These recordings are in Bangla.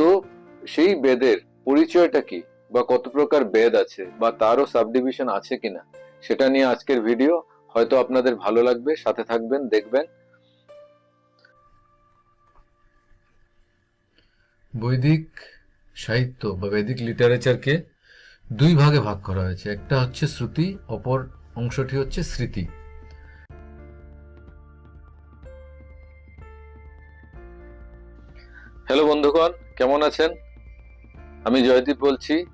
তো সেই বেদের পরিচয়টা কি? বা কত প্রকার বেদ আছে? বা তারও সাবডিভিশন আছে কিনা? সেটা নিয়ে আজকের ভিডিও। হয়তো আপনাদের ভালো লাগবে, সাথে থাকবেন, দেখবেন। বৈদিক সাহিত্য বা বৈদিক লিটারেচারকে দুই ভাগে ভাগ করা হয়েছে। একটা হচ্ছে শ্রুতি, অপর অংশটি হচ্ছে স্মৃতি। হ্যালো বন্ধুগণ, কেমন আছেন? আমি জয়দীপ বলছি,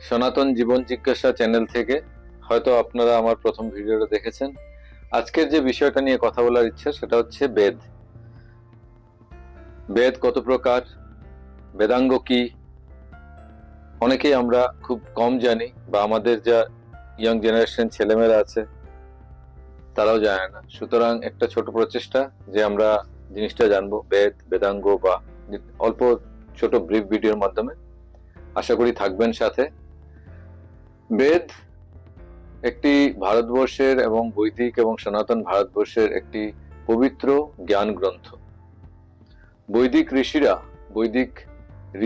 সনাতন জীবন জিজ্ঞাসা চ্যানেল থেকে। হয়তো আপনারা আমার প্রথম ভিডিওটা দেখেছেন। আজকের যে বিষয়টা নিয়ে কথা বলার ইচ্ছা, সেটা হচ্ছে বেদ। বেদ কত প্রকার? বেদাঙ্গ কি? অনেকেই আমরা খুব কম জানি, বা আমাদের যা ইয়াং জেনারেশন ছেলেমেয়েরা আছে, তারাও জানে না। সুতরাং একটা ছোট প্রচেষ্টা যে আমরা জিনিসটা জানব, বেদ, বেদাঙ্গ বা অল্প ছোট ব্রিফ ভিডিওর মাধ্যমে আশা করি থাকবেন সাথে। বেদ একটি ভারতবর্ষের এবং বৈদিক এবং সনাতন ভারতবর্ষের একটি পবিত্র জ্ঞান গ্রন্থ। বৈদিক ঋষিরা বৈদিক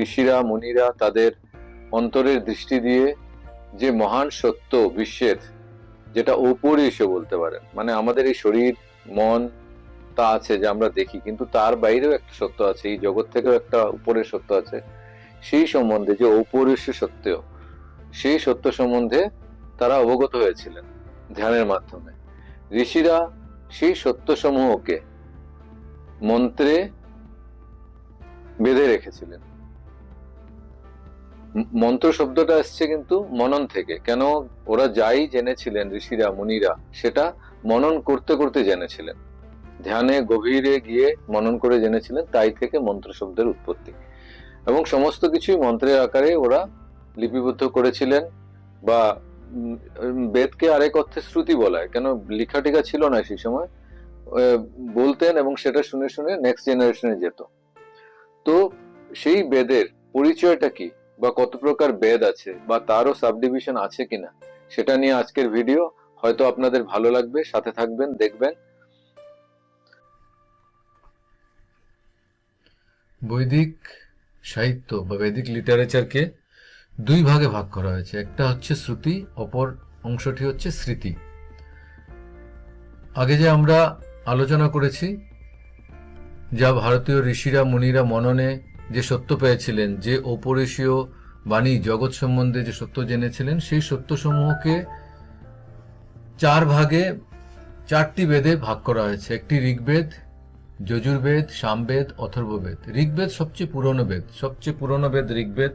ঋষিরা, মুনিরা তাদের অন্তরের দৃষ্টি দিয়ে যে মহান সত্য, বিশ্বের, যেটা অপরিসে বলতে পারেন মানে আমাদের এই শরীর, মন তা আছে যে আমরা দেখি, কিন্তু তার বাইরেও একটা সত্য আছে, এই জগৎ থেকেও একটা উপরের সত্য আছে। সেই সম্বন্ধে যে অপরিস সত্য, সেই সত্য সম্বন্ধে তারা অবগত হয়েছিলেন ধ্যানের মাধ্যমে। ঋষিরা সেই সত্য সমূহকে মন্ত্রে বেঁধে রেখেছিলেন। মন্ত্র শব্দটা আসছে কিন্তু মনন থেকে। কেন? ওরা যাই জেনেছিলেন, ঋষিরা, মুনিরা, সেটা মনন করতে করতে জেনেছিলেন। ধ্যানে গভীরে গিয়ে মনন করে জেনেছিলেন তাই থেকে মন্ত্র শব্দের উৎপত্তি। এবং সমস্ত কিছুই মন্ত্রের আকারে ওরা লিপিবদ্ধ করেছিলেন বা বেদকে আরেক অর্থে শ্রুতি বলা হয় কেন লেখা টিকা ছিল না সেই সময়। বলতেন এবং সেটা শুনে শুনে নেক্সট জেনারেশনে যেত। তো সেই বেদের পরিচয়টা কি? বা কত প্রকার বেদ আছে? বা তারও সাবডিভিশন আছে কিনা? সেটা নিয়ে আজকের ভিডিও হয়তো আপনাদের ভালো লাগবে, সাথে থাকবেন, দেখবেন। বৈদিক সাহিত্য বা বৈদিক লিটারেচারকে দুই ভাগে ভাগ করা হয়েছে। একটা হচ্ছে শ্রুতি, অপর অংশটি হচ্ছে স্মৃতি। আগে যে আমরা আলোচনা করেছি, যা ভারতীয় ঋষিরা, মুনিরা মননে যে সত্য পেয়েছিলেন, যে অপরিসীয় বাণী জগৎ সম্বন্ধে যে সত্য জেনেছিলেন, সেই সত্যসমূহকে চার ভাগে, চারটি বেদে ভাগ করা হয়েছে। একটি ঋগ্বেদ যজুর্বেদ, সামবেদ, অথর্ববেদ। ঋগ্বেদ সবচেয়ে পুরনো বেদ। সবচেয়ে পুরনো বেদ ঋগ্বেদ।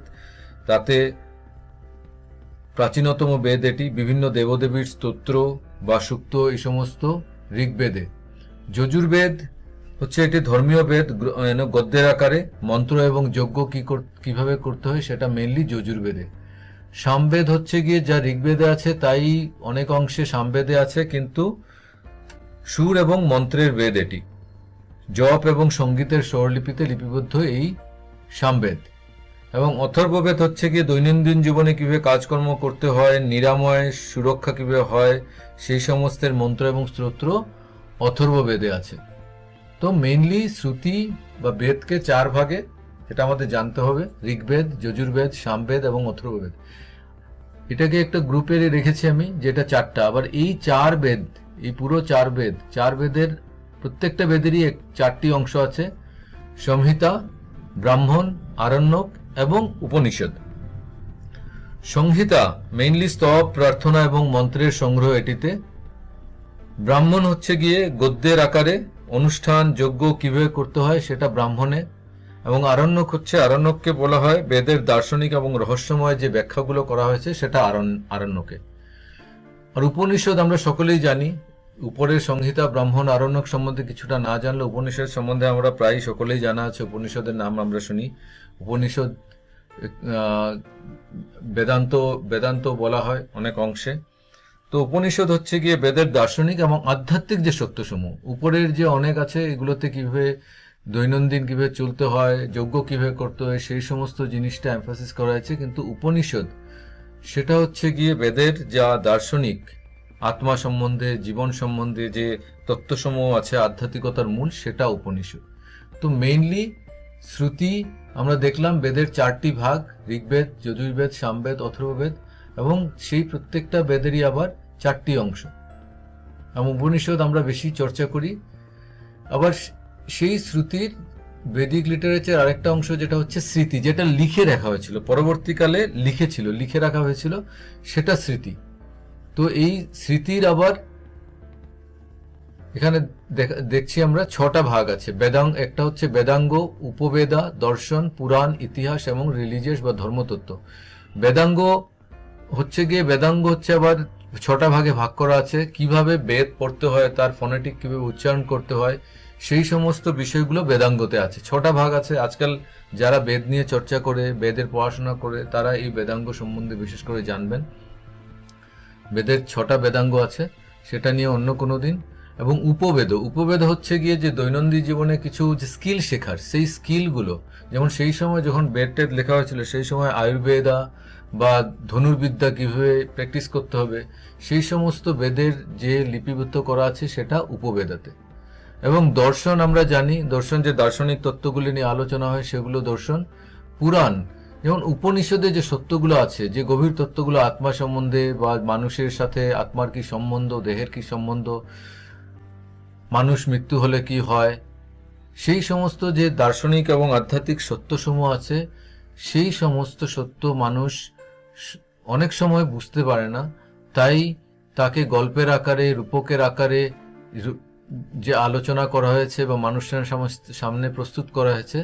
তাতে প্রাচীনতম বেদ এটি। বিভিন্ন দেবদেবীর স্তোত্র বা সুক্ত এই সমস্ত ঋগ্বেদে। যজুর্বেদ হচ্ছে এটি ধর্মীয় বেদ গদ্যের আকারে। মন্ত্র এবং যজ্ঞ কি কীভাবে করতে হয় সেটা মেনলি যজুর্বেদে। সামবেদ হচ্ছে গিয়ে যা ঋগ্বেদে আছে, তাই অনেক অংশে সামবেদে আছে, কিন্তু সুর এবং মন্ত্রের বেদ এটি। জপ এবং সঙ্গীতের স্বরলিপিতে লিপিবদ্ধ এই সামবেদ। এবং অথর্ববেদ হচ্ছে গিয়ে দৈনন্দিন জীবনে কীভাবে কাজকর্ম করতে হয়, নিরাময়, সুরক্ষা কীভাবে হয়, সেই সমস্তের মন্ত্র এবং স্তোত্র অথর্ববেদে আছে। তো মেইনলি শ্রুতি বা বেদকে চার ভাগে, এটা আমাদের জানতে হবে, ঋগ্বেদ, যজুর্বেদ, সামবেদ এবং অথর্ববেদ। এটাকে একটা গ্রুপে রেখেছি আমি, যেটা চারটা। আবার এই চার বেদ, এই পুরো চার বেদ, চার বেদের প্রত্যেকটা বেদেরই এক চারটি অংশ আছে। সংহিতা, ব্রাহ্মণ, আরণ্যক এবং উপনিষদ। সংহিতা মেইনলি স্তব, প্রার্থনা এবং মন্ত্রের সংগ্রহ এটিতে। ব্রাহ্মণ হচ্ছে গিয়ে গদ্যের আকারে অনুষ্ঠান, যজ্ঞ কীভাবে করতে হয় সেটা ব্রাহ্মণে এবং আরণ্যক হচ্ছে আরণ্যককে বলা হয় বেদের দার্শনিক এবং রহস্যময় যে ব্যাখ্যাগুলো করা হয়েছে সেটা আরণ্য আরণ্যকে। আর উপনিষদ আমরা সকলেই জানি উপরের সংহিতা ব্রাহ্মণ আরণ্যক সম্বন্ধে কিছুটা না জানলে উপনিষদ সম্বন্ধে আমরা প্রায় সকলেই জানা আছে, উপনিষদের নাম আমরা শুনি। উপনিষদ বেদান্ত বেদান্ত বলা হয় অনেক অংশে। তো উপনিষদ হচ্ছে গিয়ে বেদের দার্শনিক এবং আধ্যাত্মিক যে সত্যসমূহ, উপরের যে অনেক আছে এগুলোতে কীভাবে দৈনন্দিন কীভাবে চলতে হয়, যজ্ঞ কীভাবে করতে হয়, সেই সমস্ত জিনিসটা এমফাসিস করা হয়েছে। কিন্তু উপনিষদ, সেটা হচ্ছে গিয়ে বেদের যা দার্শনিক আত্মা সম্বন্ধে, জীবন সম্বন্ধে যে তত্ত্বসমূহ আছে, আধ্যাত্মিকতার মূল, সেটা উপনিষদ। তো মেইনলি শ্রুতি, আমরা দেখলাম বেদের চারটি ভাগ, ঋগ্বেদ, যজুর্বেদ, সামবেদ, অথর্ববেদ, এবং সেই প্রত্যেকটা বেদেরই আবার চারটি অংশ। এবং উপনিষদ আমরা বেশি চর্চা করি। আবার সেই শ্রুতির বেদিক লিটারেচার আরেকটা অংশ যেটা হচ্ছে স্মৃতি, যেটা লিখে রাখা হয়েছিল, পরবর্তীকালে লিখেছিল, লিখে রাখা হয়েছিল, সেটা স্মৃতি। তো এই স্মৃতির আবার এখানে দেখ- দেখছি আমরা ছটা ভাগ আছে। বেদাং একটা হচ্ছে বেদাঙ্গ, উপবেদা, দর্শন, পুরাণ, ইতিহাস এবং রিলিজিয়াস বা ধর্মতত্ত্ব। বেদাঙ্গ হচ্ছে গিয়ে বেদাঙ্গ হচ্ছে আবার ছটা ভাগে ভাগ করা আছে। কীভাবে বেদ পড়তে হয়, তার ফনেটিক কীভাবে উচ্চারণ করতে হয়, সেই সমস্ত বিষয়গুলো বেদাঙ্গতে আছে। ছটা ভাগ আছে। আজকাল যারা বেদ নিয়ে চর্চা করে, বেদের পড়াশোনা করে, তারা এই বেদাঙ্গ সম্বন্ধে বিশেষ করে জানবেন। বেদের ছটা বেদাঙ্গ আছে, সেটা নিয়ে অন্য কোনো দিন। এবং উপবেদ উপবেদ হচ্ছে গিয়ে যে দৈনন্দিন জীবনে কিছু যে স্কিল শেখার, সেই স্কিলগুলো, যেমন সেই সময় যখন বেদ টেদ লেখা হয়েছিল, সেই সময় আয়ুর্বেদা বা ধনুর্বিদ্যা কীভাবে প্র্যাকটিস করতে হবে, সেই সমস্ত বেদের যে লিপিবদ্ধ করা আছে সেটা উপবেদাতে। এবং দর্শন আমরা জানি, দর্শন যে দার্শনিক তত্ত্বগুলি নিয়ে আলোচনা হয়, সেগুলো দর্শন, পুরাণ যেমন উপনিষদে যে সত্যগুলো আছে, যে গভীর তত্ত্বগুলো আত্মা সম্বন্ধে বা মানুষের সাথে আত্মার কি সম্বন্ধ, দেহের কি সম্বন্ধ, মানুষ মৃত্যু হলে কি হয়, সেই সমস্ত যে দার্শনিক এবং আধ্যাত্মিক সত্যসমূহ আছে, সেই সমস্ত সত্য মানুষ অনেক সময় বুঝতে পারে না। তাই তাকে গল্পের আকারে, রূপকের আকারে যে আলোচনা করা হয়েছে বা মানুষের সামনে প্রস্তুত করা হয়েছে,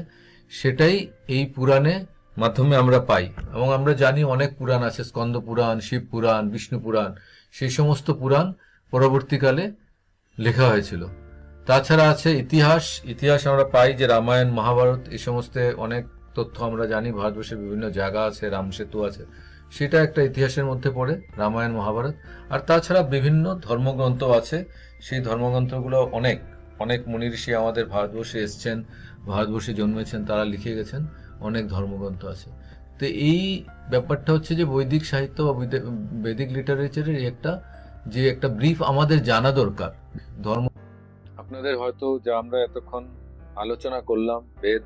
সেটাই এই পুরাণে মাধ্যমে আমরা পাই এবং আমরা জানি অনেক পুরাণ আছে, স্কন্দ পুরাণ, শিব পুরাণ, বিষ্ণু পুরাণ। সেই সমস্ত পুরাণ পরবর্তীকালে লেখা হয়েছিল। তাছাড়া আছে ইতিহাস। ইতিহাস আমরা পাই যে রামায়ণ, মহাভারত এই সমস্ত অনেক তথ্য আমরা জানি। ভারতবর্ষের বিভিন্ন জায়গা আছে, রাম সেতু আছে। সেটা একটা ইতিহাসের মধ্যে পড়ে, রামায়ণ, মহাভারত। আর তাছাড়া বিভিন্ন ধর্মগ্রন্থ আছে। সেই ধর্মগ্রন্থগুলো অনেক অনেক মুনি ঋষি আমাদের ভারতবর্ষে এসছেন, ভারতবর্ষে জন্মেছেন, তারা লিখে গেছেন। অনেক ধর্মগ্রন্থ আছে। তো এই ব্যাপারটা হচ্ছে যে বৈদিক সাহিত্য বা বৈদে- বৈদিক লিটারেচারের একটা, যে একটা ব্রিফ আমাদের জানা দরকার। ধর্ম আপনাদের হয়তো যা আমরা এতক্ষণ আলোচনা করলাম, বেদ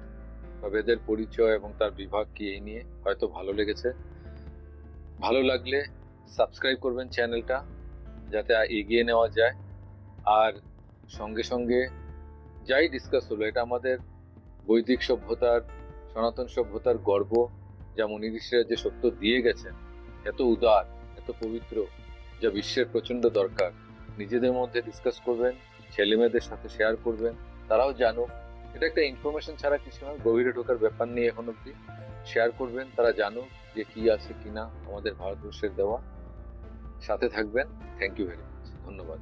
বা বেদের পরিচয় এবং তার বিভাগ কি এই নিয়ে, হয়তো ভালো লেগেছে। ভালো লাগলে সাবস্ক্রাইব করবেন চ্যানেলটা যাতে এগিয়ে নেওয়া যায়। আর সঙ্গে সঙ্গে যাই ডিসকাস হলো, এটা আমাদের বৈদিক সভ্যতার সনাতন সভ্যতার গর্ব, যা মুনি ঋষিরা যে সত্য দিয়ে গেছেন, এত উদার, এত পবিত্র, যা বিশ্বের প্রচণ্ড দরকার। নিজেদের মধ্যে ডিসকাস করবেন ছেলে মেয়েদের সাথে শেয়ার করবেন, তারাও জানুক। এটা একটা ইনফরমেশন ছাড়া কিছু না গভীরে ঢোকার ব্যাপার নিয়ে এখন অব্দি শেয়ার করবেন, তারা জানুক যে কি আছে কি না আমাদের ভারতবর্ষের দেওয়া। সাথে থাকবেন থ্যাংক ইউ ভেরি মাচ ধন্যবাদ।